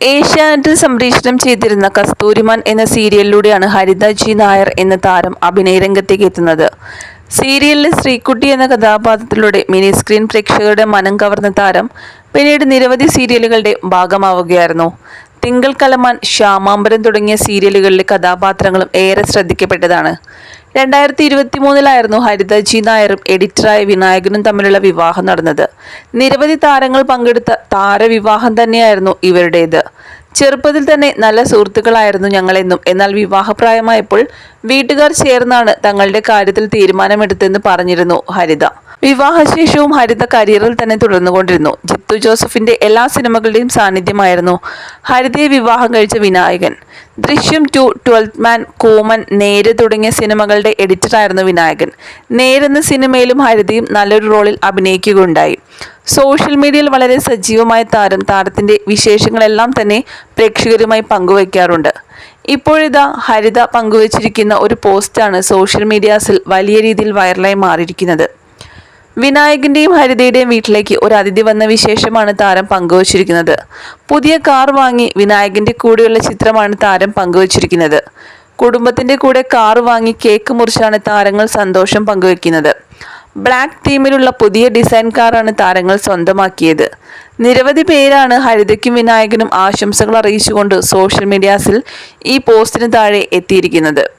ഏഷ്യാനെറ്റിൽ സംപ്രേഷണം ചെയ്തിരുന്ന കസ്തൂരിമാൻ എന്ന സീരിയലിലൂടെയാണ് ഹരിത ജി നായർ എന്ന താരം അഭിനയ രംഗത്തേക്ക് എത്തുന്നത്. സീരിയലിലെ ശ്രീകുട്ടി എന്ന കഥാപാത്രത്തിലൂടെ മിനി സ്ക്രീൻ പ്രേക്ഷകരുടെ മനം കവർന്ന താരം പിന്നീട് നിരവധി സീരിയലുകളുടെ ഭാഗമാവുകയായിരുന്നു. തിങ്കൾ കലമാൻ ശ്യാമാംബരം തുടങ്ങിയ സീരിയലുകളിലെ കഥാപാത്രങ്ങളും ഏറെ ശ്രദ്ധിക്കപ്പെട്ടതാണ്. രണ്ടായിരത്തി ഇരുപത്തി മൂന്നിലായിരുന്നു ഹരിത ജി നായരും എഡിറ്ററായ വിനായകനും തമ്മിലുള്ള വിവാഹം നടന്നത്. നിരവധി താരങ്ങൾ പങ്കെടുത്ത താരവിവാഹം തന്നെയായിരുന്നു ഇവരുടേത്. ചെറുപ്പത്തിൽ തന്നെ നല്ല സുഹൃത്തുക്കളായിരുന്നു ഞങ്ങളെന്നും എന്നാൽ വിവാഹപ്രായമായപ്പോൾ വീട്ടുകാർ ചേർന്നാണ് തങ്ങളുടെ കാര്യത്തിൽ തീരുമാനമെടുത്തെന്ന് പറഞ്ഞിരുന്നു ഹരിത. വിവാഹശേഷവും ഹരിത കരിയറിൽ തന്നെ തുടർന്നുകൊണ്ടിരുന്നു. ജിത്തു ജോസഫിന്റെ എല്ലാ സിനിമകളുടെയും സാന്നിധ്യമായിരുന്നു ഹരിതയെ വിവാഹം കഴിച്ച വിനായകൻ. ദൃശ്യം ടു ട്വൽത്ത് മാൻ കോമൻ നേര് തുടങ്ങിയ സിനിമകളുടെ എഡിറ്ററായിരുന്നു വിനായകൻ. നേരെന്ന സിനിമയിലും ഹരിതയും നല്ലൊരു റോളിൽ അഭിനയിക്കുകയുണ്ടായി. സോഷ്യൽ മീഡിയയിൽ വളരെ സജീവമായ താരം താരത്തിന്റെ വിശേഷങ്ങളെല്ലാം തന്നെ പ്രേക്ഷകരുമായി പങ്കുവയ്ക്കാറുണ്ട്. ഇപ്പോഴിതാ ഹരിത പങ്കുവച്ചിരിക്കുന്ന ഒരു പോസ്റ്റാണ് സോഷ്യൽ മീഡിയാസിൽ വലിയ രീതിയിൽ വൈറലായി മാറിയിരിക്കുന്നത്. വിനായകന്റെയും ഹരിതയുടെയും വീട്ടിലേക്ക് ഒരു അതിഥി വന്ന വിശേഷമാണ് താരം പങ്കുവച്ചിരിക്കുന്നത്. പുതിയ കാർ വാങ്ങി വിനായകന്റെ കൂടെയുള്ള ചിത്രമാണ് താരം പങ്കുവച്ചിരിക്കുന്നത്. കുടുംബത്തിന്റെ കൂടെ കാർ വാങ്ങി കേക്ക് മുറിച്ചാണ് താരങ്ങൾ സന്തോഷം പങ്കുവെക്കുന്നത് ബ്ലാക്ക് തീമിലുള്ള പുതിയ ഡിസൈൻ കാറാണ് താരങ്ങൾ സ്വന്തമാക്കിയത്. നിരവധി പേരാണ് ഹരിതയ്ക്കും വിനായകനും ആശംസകൾ അറിയിച്ചുകൊണ്ട് സോഷ്യൽ മീഡിയാസിൽ ഈ പോസ്റ്റിന് താഴെ എത്തിയിരിക്കുന്നത്.